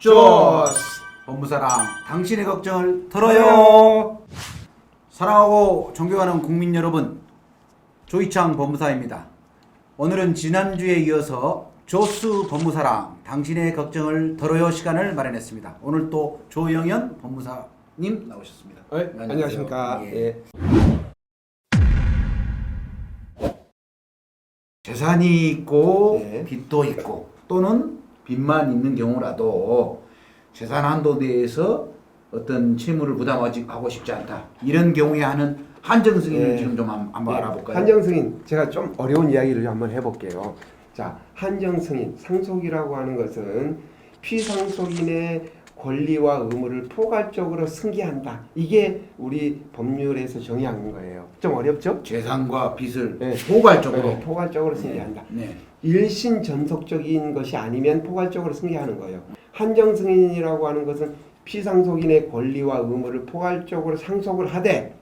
조스 법무사랑 당신의 걱정을 털어요. 사랑하고 존경하는 국민 여러분, 조이창 법무사입니다. 오늘은 지난주에 이어서 조스 법무사랑 당신의 걱정을 덜어요 시간을 마련했습니다. 오늘 또 조영현 법무사님 나오셨습니다. 네, 안녕하십니까. 예. 예. 재산이 있고 네. 빚도 있고 또는 빚만 있는 경우라도 재산 한도 내에서 어떤 채무를 부담하지 하고 싶지 않다 이런 경우에 하는 한정 승인을 네. 지금 좀 한- 한번 네, 알아볼까요? 한정 승인 제가 좀 어려운 이야기를 한번 해볼게요. 자, 한정 승인 상속이라고 하는 것은 피상속인의 권리와 의무를 포괄적으로 승계한다. 이게 우리 법률에서 정의한 거예요. 좀 어렵죠? 재산과 빚을 네. 포괄적으로 네, 포괄적으로 승계한다. 네. 일신 전속적인 것이 아니면 포괄적으로 승계하는 거예요. 한정 승인이라고 하는 것은 피상속인의 권리와 의무를 포괄적으로 상속을 하되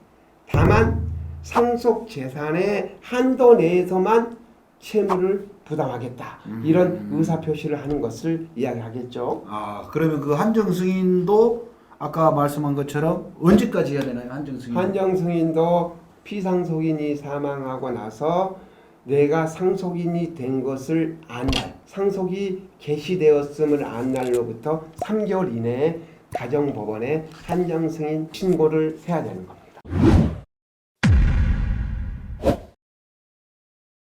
다만 상속 재산의 한도 내에서만 채무를 부담하겠다. 음. 이런 의사 표시를 하는 것을 이야기하겠죠. 아 그러면 그 한정 승인도 아까 말씀한 것처럼 언제까지 해야 되나요? 한정 승인. 한정 승인도 피상속인이 사망하고 나서 내가 상속인이 된 것을 안 날, 상속이 개시되었음을 안 날로부터 3개월 이내에 가정법원에 한정 승인 신고를 해야 되는 겁니다.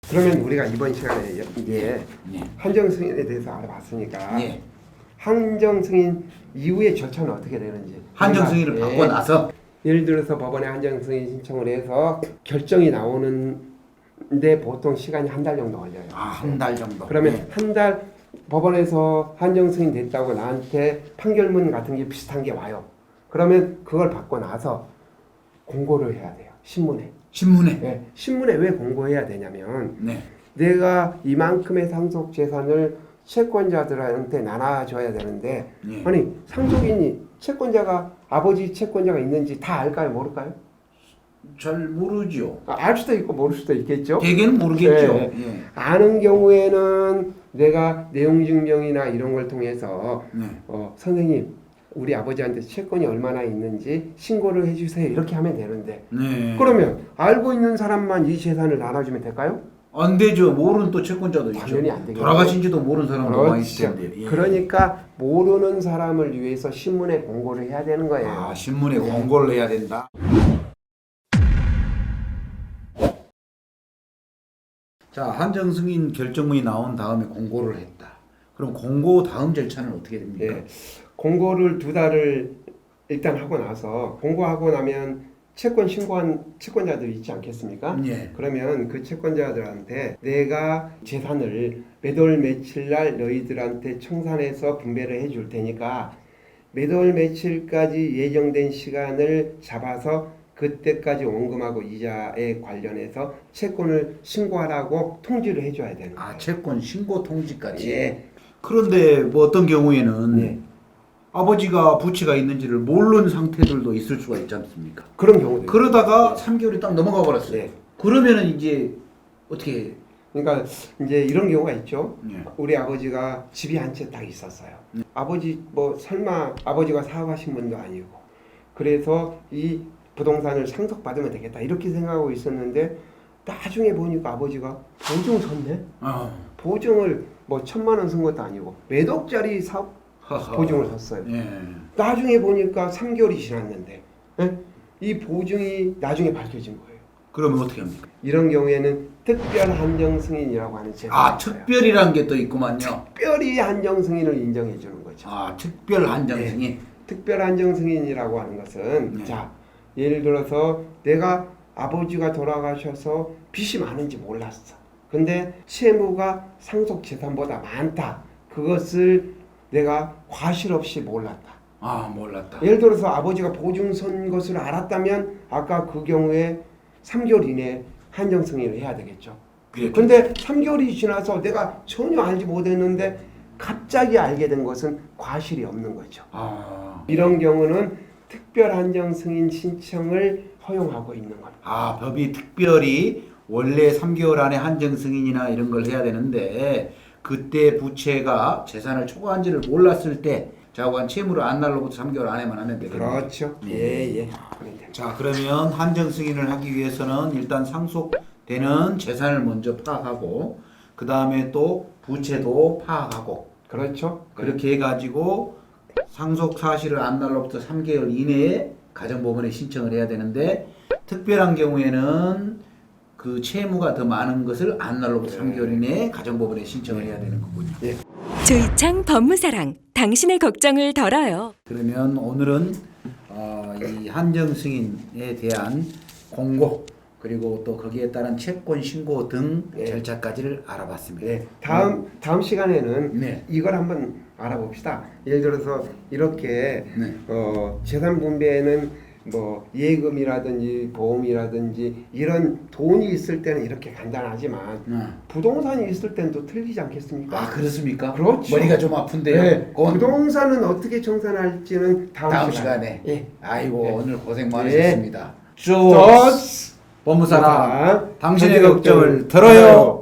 그러면 우리가 이번 시간에 이게 예. 한정 승인에 대해서 알아봤으니까 예. 한정 승인 이후의 절차는 어떻게 되는지 한정 승인을 예, 받고 나서 예를 들어서 법원에 한정 승인 신청을 해서 결정이 나오는 데 보통 시간이 한 달 정도 걸려요. 아 한 달 정도. 그러면 예. 한달 법원에서 한정 승인 됐다고 나한테 판결문 같은 게 비슷한 게 와요. 그러면 그걸 받고 나서 공고를 해야 돼요. 신문에. 신문에. 네, 신문에 왜 공고해야 되냐면 네. 내가 이만큼의 상속 재산을 채권자들한테 나눠줘야 되는데 예. 아니 상속인이 채권자가 아버지 채권자가 있는지 다 알까요 모를까요? 잘 모르죠. 아, 알 수도 있고 모를 수도 있겠죠. 대개는 모르겠죠. 네. 예. 아는 경우에는 내가 내용 증명이나 이런 걸 통해서 네. 어, 선생님 우리 아버지한테 채권이 얼마나 있는지 신고를 해주세요 이렇게 하면 되는데 네. 그러면 알고 있는 사람만 이 재산을 나눠주면 될까요? 안 되죠. 모르는 또 채권자도 있죠. 당연히 안 되겠죠. 돌아가신지도 모르는 사람도 많이 있을 그렇죠. 텐데. 예. 그러니까 모르는 사람을 위해서 신문에 공고를 해야 되는 거예요. 아 신문에 공고를 해야 된다. 자 한정 승인 결정문이 나온 다음에 공고를 했다. 그럼 공고 다음 절차는 어떻게 됩니까? 예. 공고를 두 달을 일단 하고 나서 공고하고 나면 채권 신고한 채권자들이 있지 않겠습니까? 예. 그러면 그 채권자들한테 내가 재산을 몇월 며칠 날 너희들한테 청산해서 분배를 해 줄 테니까 몇월 며칠까지 예정된 시간을 잡아서 그때까지 원금하고 이자에 관련해서 채권을 신고하라고 통지를 해줘야 되는 거예요. 아 채권 신고 통지까지. 예. 그런데 뭐 어떤 경우에는 네. 아버지가 부채가 있는지를 모르는 상태들도 있을 수가 있지 않습니까? 그런 경우도 있어요. 그러다가 3개월이 딱 넘어가 버렸어요. 네. 그러면은 이제 어떻게? 그러니까 이제 이런 경우가 있죠. 예. 우리 아버지가 집이 한 채 딱 있었어요. 네. 아버지 뭐 설마 아버지가 사업하신 분도 아니고 그래서 이 부동산을 상속받으면 되겠다 이렇게 생각하고 있었는데 나중에 보니까 아버지가 보증 섰네. 어. 보증을 뭐 천만 원 쓴 것도 아니고 몇 억짜리 사업 허허. 보증을 섰어요. 예. 나중에 보니까 3개월이 지났는데 예? 이 보증이 나중에 밝혀진 거예요. 그러면 어떻게 합니까? 이런 경우에는 특별 한정 승인이라고 하는 제도가 아 있어요. 특별이란 게 또 있구만요. 특별히 한정 승인을 인정해 주는 거죠. 아 특별 한정 네. 승인. 특별 한정 승인이라고 하는 것은 네. 자 예를 들어서 내가 아버지가 돌아가셔서 빚이 많은지 몰랐어. 근데 채무가 상속 재산보다 많다. 그것을 내가 과실 없이 몰랐다. 아 몰랐다. 예를 들어서 아버지가 보증 선 것을 알았다면 아까 그 경우에 3개월 이내에 한정 승인을 해야 되겠죠. 그랬겠죠. 근데 3개월이 지나서 내가 전혀 알지 못했는데 갑자기 알게 된 것은 과실이 없는 거죠. 아, 이런 경우는 특별 한정 승인 신청을 허용하고 있는 겁니다. 아 법이 특별히 원래 3개월 안에 한정 승인이나 이런 걸 해야 되는데 그때 부채가 재산을 초과한지를 몰랐을 때 자관 채무를 안 날로부터 3개월 안에만 하면 되겠네요. 그렇죠. 네. 예, 예. 그러면 됩니다. 자 그러면 한정 승인을 하기 위해서는 일단 상속되는 재산을 먼저 파악하고 그 다음에 또 부채도 파악하고 그렇죠. 그렇게 해가지고 상속 사실을 안 날로부터 3개월 이내에 가정법원에 신청을 해야 되는데 특별한 경우에는 그 채무가 더 많은 것을 안 날로부터 3개월 이내에 가정법원에 신청을 해야 되는 거군요. 예. 조이창 법무사랑 당신의 걱정을 덜어요. 그러면 오늘은 어, 이 한정 승인에 대한 공고 그리고 또 거기에 따른 채권 신고 등 네. 절차까지를 알아봤습니다. 네. 다음 다음 시간에는 네. 이걸 한번 알아봅시다. 예를 들어서 이렇게 네. 어, 재산 분배는 뭐 예금이라든지 보험이라든지 이런 돈이 있을 때는 이렇게 간단하지만 어. 부동산이 있을 때는 또 틀리지 않겠습니까? 아 그렇습니까? 그렇죠. 머리가 좀 아픈데요. 네. 그건 부동산은 어떻게 청산할지는 다음, 다음 시간. 시간에. 예. 아이고 네. 오늘 고생 네. 많으셨습니다. 저 법무사랑 법무사랑 당신의 걱정을 들어요.